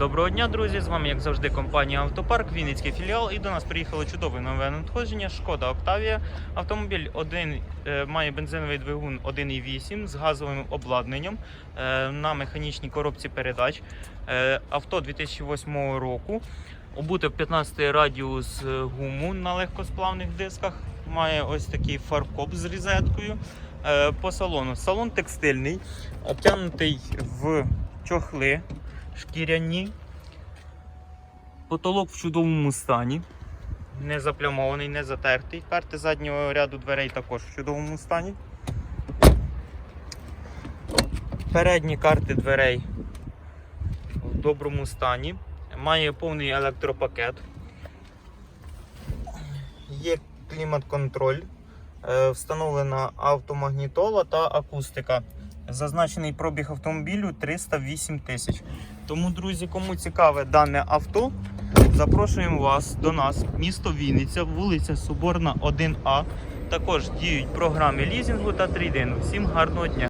Доброго дня, друзі! З вами, як завжди, компанія Автопарк, Вінницький філіал. І до нас приїхало чудове нове надходження. Шкода Октавія. Автомобіль один, е, має бензиновий двигун 1,8 з газовим обладнанням е, на механічній коробці передач. Е, авто 2008 року. Обуте в 15 радіус гуму на легкосплавних дисках. Має ось такий фаркоп з різеткою. По салону. Салон текстильний, обтягнутий в чохли шкіряні. Потолок в чудовому стані. Не заплямований, не затертий. Карти заднього ряду дверей також в чудовому стані. Передні карти дверей в доброму стані. Має повний електропакет. Є клімат-контроль. Е, Встановлена автомагнітола та акустика. Зазначений пробіг автомобілю 308 тисяч. Тому, друзі, кому цікаве дане авто, запрошуємо вас до нас, місто Вінниця, вулиця Соборна, 1А. Також діють програми лізінгу та трейдингу. Всім гарного дня!